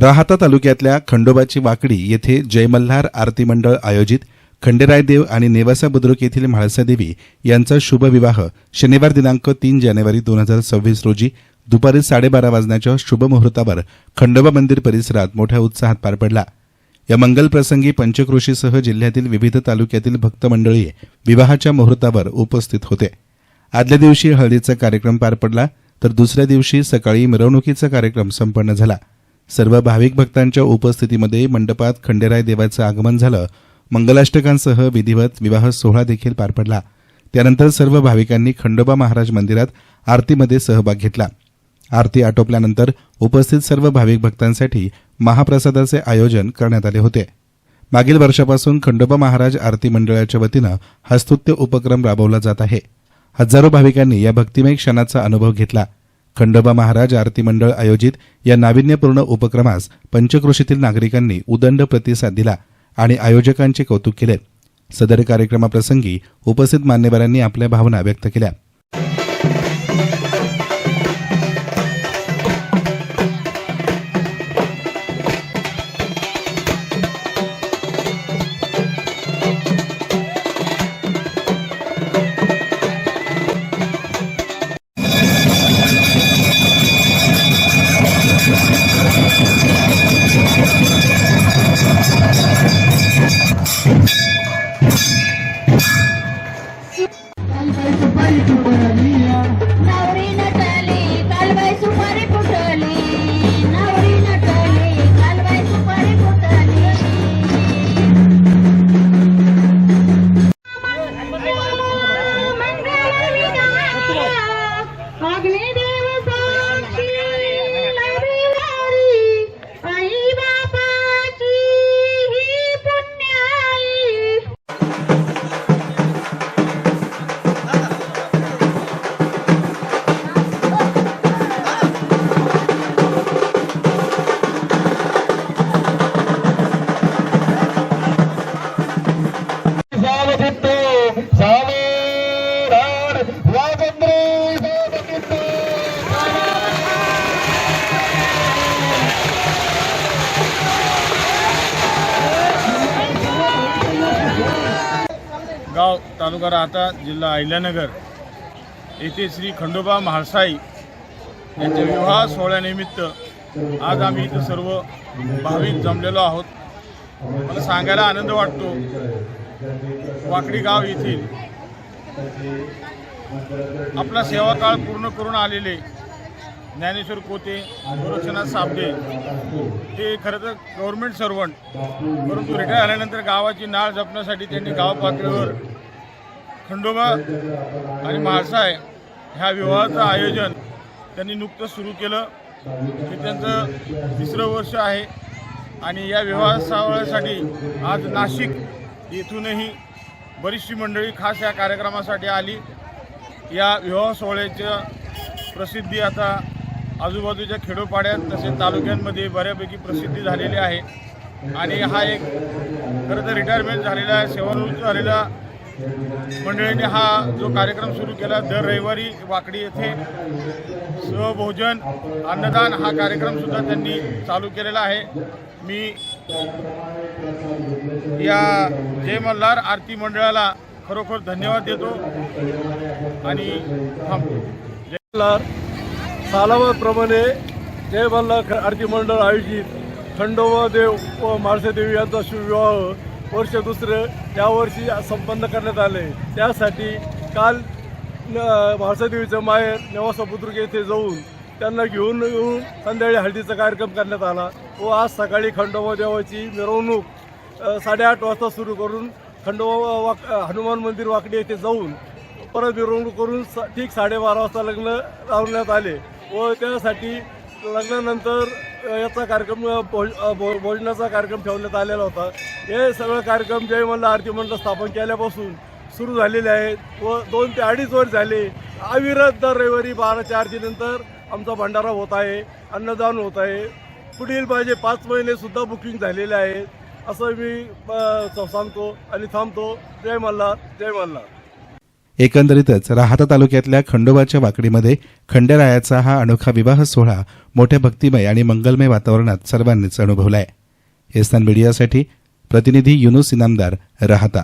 राहाता तालुक्यातल्या खंडोबाची वाकडी येथे जयमल्हार आरती मंडळ आयोजित खंडेरायदेव आणि नेवासा बुद्रुक येथील म्हाळसादेवी यांचा शुभविवाह शनिवार दिनांक तीन जानेवारी दोन हजार सव्वीस रोजी दुपारी साडेबारा वाजण्याच्या शुभमुहूर्तावर खंडोबा मंदिर परिसरात मोठ्या उत्साहात पार पडला. या मंगलप्रसंगी पंचकृषीसह पंचक्रोशीसह जिल्ह्यातील विविध तालुक्यातील भक्त मंडळी विवाहाच्या मुहूर्तावर उपस्थित होते. आदल्या दिवशी हळदीचा कार्यक्रम पार पडला तर दुसऱ्या दिवशी सकाळी मिरवणुकीचा कार्यक्रम संपन्न झाला. सर्व भाविक भक्तांच्या उपस्थितीमध्ये मंडपात खंडेराय देवाचं आगमन झालं. मंगलाष्टकांसह विधिवत विवाह सोहळा देखील पार पडला. त्यानंतर सर्व भाविकांनी खंडोबा महाराज मंदिरात आरतीमध्ये सहभाग घेतला. आरती आटोपल्यानंतर उपस्थित सर्व भाविक भक्तांसाठी महाप्रसादाचे आयोजन करण्यात आले होते. मागील वर्षापासून खंडोबा महाराज आरती मंडळाच्या वतीनं हस्तुत्य उपक्रम राबवला जात आहे. हजारो भाविकांनी या भक्तिमय क्षणाचा अनुभव घेतला. खंडोबा महाराज आरती मंडळ आयोजित या नाविन्यपूर्ण उपक्रमास पंचक्रोशीतील नागरिकांनी उदंड प्रतिसाद दिला आणि आयोजकांचे कौतुक केले. सदर कार्यक्रमाप्रसंगी उपस्थित मान्यवरांनी आपल्या भावना व्यक्त केल्या. गड राजेंद्र गाव तालुका राहता जिल्हा अहिल्यानगर. येथे श्री खंडोबा महासाई यांच्या विवाह सोहळ्यानिमित्त आज आम्ही इथं सर्व भाविक जमलेलो आहोत. मला सांगायला आनंद वाटतो. वाकडी गाव येथील आपला सेवाकाळ पूर्ण करून आलेले ज्ञानेश्वर कोते गोरक्षनाथ साबदे ते खरं तर गव्हर्नमेंट सर्वंट परंतु रिटायर झाल्यानंतर गावाची नाळ जपण्यासाठी त्यांनी गाव पातळीवर खंडोबा आणि म्हाळसाय ह्या विवाहाचं आयोजन त्यांनी नुकतंच सुरू केलं. हे त्यांचं तिसरं वर्ष आहे. आणि या विवाह सोहळ्यासाठी आज नाशिक येथूनही बरीचशी मंडळी खास या कार्यक्रमासाठी आली. या विवाह सोहळ्याच्या प्रसिद्धी आता आजूबाजूच्या खेडोपाड्यात तसेच तालुक्यांमध्ये बऱ्यापैकी प्रसिद्धी झालेली आहे. आणि हा एक खरं तर रिटायरमेंट झालेला सेवानिवृत्त झालेला मंडळींनी हा जो कार्यक्रम सुरू केला दर रविवारी वाकडी येथे स्वभोजन अन्नदान हा कार्यक्रमसुद्धा त्यांनी चालू केलेला आहे. मी या जय मल्हार आरती मंडळाला खरोखर धन्यवाद देतो. आणि थांबतो मल्हार जय मल्हार आरती मंडळ आयोजित खंडोबा देव व माळसेदेवी यांचा शिवविवाह वर्ष दुसरं यावर्षी संपन्न करण्यात आले. त्यासाठी काल न- माहेर नेवासा बुद्रुक येथे जाऊन त्यांना घेऊन येऊन संध्याकाळी हळदीचा कार्यक्रम करण्यात आला व आज सकाळी खंडोबा देवाची मिरवणूक साडेआठ वाजता सुरू करून खंडोबा वाक हनुमान मंदिर वाकडे येथे जाऊन परत मिरवणूक करून स ठीक साडेबारा वाजता लग्न लावण्यात आले व त्यासाठी लग्नानंतर याचा कार्यक्रम भोज भो भोजनाचा कार्यक्रम ठेवण्यात आलेला होता. हे सगळं कार्यक्रम जय मल्ल आरती मंडळ स्थापन केल्यापासून सुरू झालेले आहेत व दोन ते अडीच वर्ष झाले. अविरत दर रविवारी बाराच्या आरतीनंतर आमचा भंडारा होत आहे अन्नदान होत आहे. पुढील माझे पाच महिने सुद्धा बुकिंग झालेले आहेत. असं मी सांगतो आणि थांबतो. जय मल्हार जय मल्हार. एकंदरीतच राहाता तालुक्यातल्या खंडोबाच्या वाकडीमध्ये खंडेरायाचा हा अनोखा विवाह सोहळा मोठ्या भक्तिमय आणि मंगलमय वातावरणात सर्वांनीच अनुभवलाय. एस्तान मीडियासाठी प्रतिनिधी युनुस इनामदार राहता.